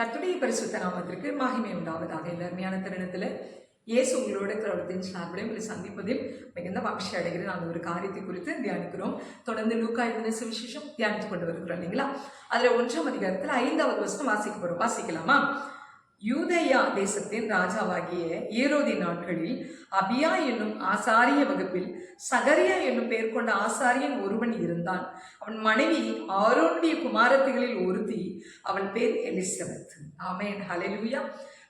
கர்த்தருடைய பரிசுத்த நாமத்திற்கு மகிமை உண்டாவதாக. இந்த அருமையான தருணத்தில் இயேசு உங்களோட கிரௌடத்தின் சார்பில் உங்களை சந்திப்பதில் மிகுந்த மகிழ்ச்சி அடைகிற நாங்கள் ஒரு காரியத்தை குறித்து தியானிக்கிறோம். தொடர்ந்து லூக்கா எழுதின சுவிசேஷம் தியானித்து கொண்டு வருகிறோம் இல்லைங்களா? அதில் ஒன்றாம் அதிகாரத்தில் ஐந்தாவது வசனம் வாசிக்க போகிறோம் வாசிக்கலாமா? யூதையா தேசத்தின் ராஜாவாகிய ஏரோதி நாட்களில் அபியா என்னும் ஆசாரிய வகுப்பில் சகரியா என்னும் பெயர் கொண்ட ஆசாரியன் ஒருவன் இருந்தான். அவன் மனைவி ஆரோனுடைய குமாரத்திகளில் ஒருத்தி அவள் பேர் எலிசபெத். ஆமேன். ஹலெலூயா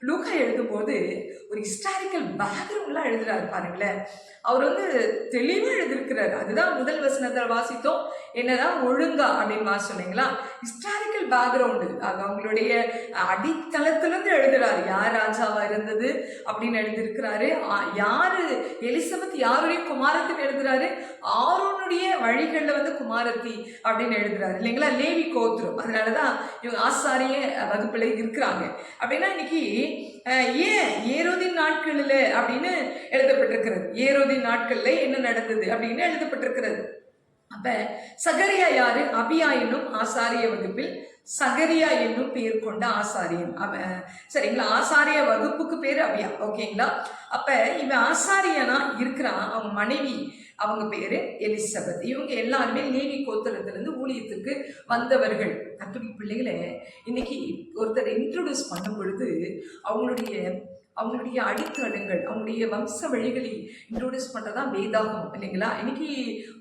லூக்கா எழுதும்போது ஒரு ஹிஸ்டாரிக்கல் பேக்ரவுண்ட்லாம் எழுதுறாரு பாருங்களேன். அவர் வந்து தெளிவாக எழுதியிருக்கிறார். அதுதான் முதல் வசனத்தில் வாசித்தோம். என்னதான் ஒழுங்கா அப்படின்னு வாசி சொன்னீங்களா? ஹிஸ்டாரிக்கல் பேக்ரவுண்டு அது அவங்களுடைய அடித்தளத்திலிருந்து எழுதுறாரு. யார் ராஜாவா இருந்தது அப்படின்னு எழுதியிருக்கிறாரு. யார் யாரு? எலிசபெத் யாருடைய குமாரத்தின் எழுதுறாரு. ஆரோனுடைய வழிகளில் வந்து குமாரத்தி அப்படின்னு எழுதுறாரு. இல்லைங்களா? லேவி கோத்திரம். அதனாலதான் இவங்க ஆசாரிய வகுப்புல இருக்கிறாங்க. அப்படின்னா இன்னைக்கு ஏன் ஏரோதின் நாட்களில் அப்படின்னு எழுதப்பட்டிருக்கிறது. ஏரோதின் நாட்கள்ல என்ன நடந்தது அப்படின்னு எழுதப்பட்டிருக்கிறது. அப்ப சகரியா யாரு? அபியா என்னும் ஆசாரிய வகுப்பில் சகரியா என்னும் பேர் கொண்ட ஆசாரியன். அவன் சரிங்களா? ஆசாரிய வகுப்புக்கு பேர் அபியா. ஓகேங்களா? அப்ப இவன் ஆசாரியனா இருக்கிறான் அவங்க மனைவி அவங்க பேரு எலிசபெத். இவங்க எல்லாருமே நீவி கோத்திரத்திலிருந்து ஊழியத்துக்கு வந்தவர்கள். கத்துடி பிள்ளைகளை இன்னைக்கு ஒருத்தர் இன்ட்ரடியூஸ் பண்ணும் பொழுது அவங்களுடைய அவங்களுடைய அடித்தளங்கள் அவங்களுடைய வம்ச வழிகளை இன்ட்ரோடியூஸ் பண்ணுறதா வேதாகம் இல்லைங்களா? இன்னைக்கு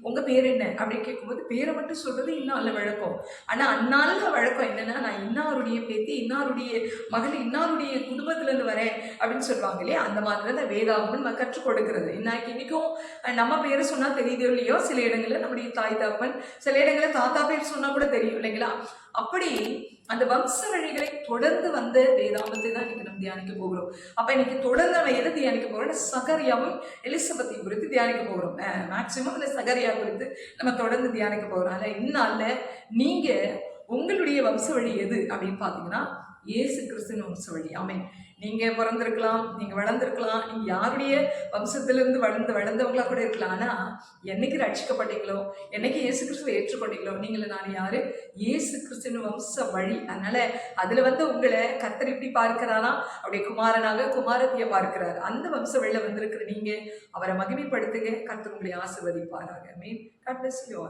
உங்கள் பேர் என்ன? அப்படின்னு கேட்கும்போது பேரை மட்டும் சொல்கிறது இன்னும் அல்ல வழக்கம். ஆனால் அந்நாளில் வழக்கம் என்னன்னா நான் இன்னாருடைய பேத்தி இன்னாருடைய மகள் இன்னாருடைய குடும்பத்துலேருந்து வரேன் அப்படின்னு சொல்லுவாங்க இல்லையா? அந்த மாதிரி தான் வேதாகம்னு நம்ம கற்றுக் கொடுக்கிறது. இன்னைக்கு இன்றைக்கும் நம்ம பேரை சொன்னால் தெரியுதோ இல்லையோ? சில இடங்களில் நம்முடைய தாய் தாப்பன் சில இடங்களில் தாத்தா பேர் சொன்னால் கூட தெரியும் இல்லைங்களா? அப்படி அந்த வம்ச வழிகளை தொடர்ந்து வந்த வேதாகத்தை தான் இன்னைக்கு நம்ம தியானிக்க போகிறோம். அப்ப இன்னைக்கு தொடர்ந்து நம்ம எதை தியானிக்க போகிறோம் சகரியாவும் எலிசபெத்தையும் குறித்து தியானிக்க போகிறோம். மேக்சிமம் இந்த சகரியா குறித்து நம்ம தொடர்ந்து தியானிக்க போகிறோம். அதனால இந்நாள்ல நீங்க உங்களுடைய வம்ச வழி எது அப்படின்னு பாத்தீங்கன்னா இயேசு கிறிஸ்துன்னு வம்ச வழி ஆமென். நீங்கள் பிறந்திருக்கலாம் நீங்கள் வளர்ந்துருக்கலாம் நீங்கள் யாருடைய வம்சத்திலிருந்து வளர்ந்து வளர்ந்தவங்களா கூட இருக்கலாம். ஆனால் என்னைக்கு ரட்சிக்கப்பட்டீங்களோ என்னைக்கு இயேசு கிறிஸ்துவை ஏற்றுக்கொண்டீங்களோ நீங்கள் நான் யார்? இயேசு கிறிஸ்துவின் வம்ச வழி. அதனால் அதில் வந்து உங்களை கர்த்தர் இப்படி பார்க்கிறாரா? அப்படியே குமாரனாக குமாரத்தையை பார்க்கிறார். அந்த வம்ச வழியில் வந்திருக்கிற நீங்கள் அவரை மகிமைப்படுத்துங்க. கத்தர் உங்களை ஆசிர்வதிப்பாராக. மீன் God bless you.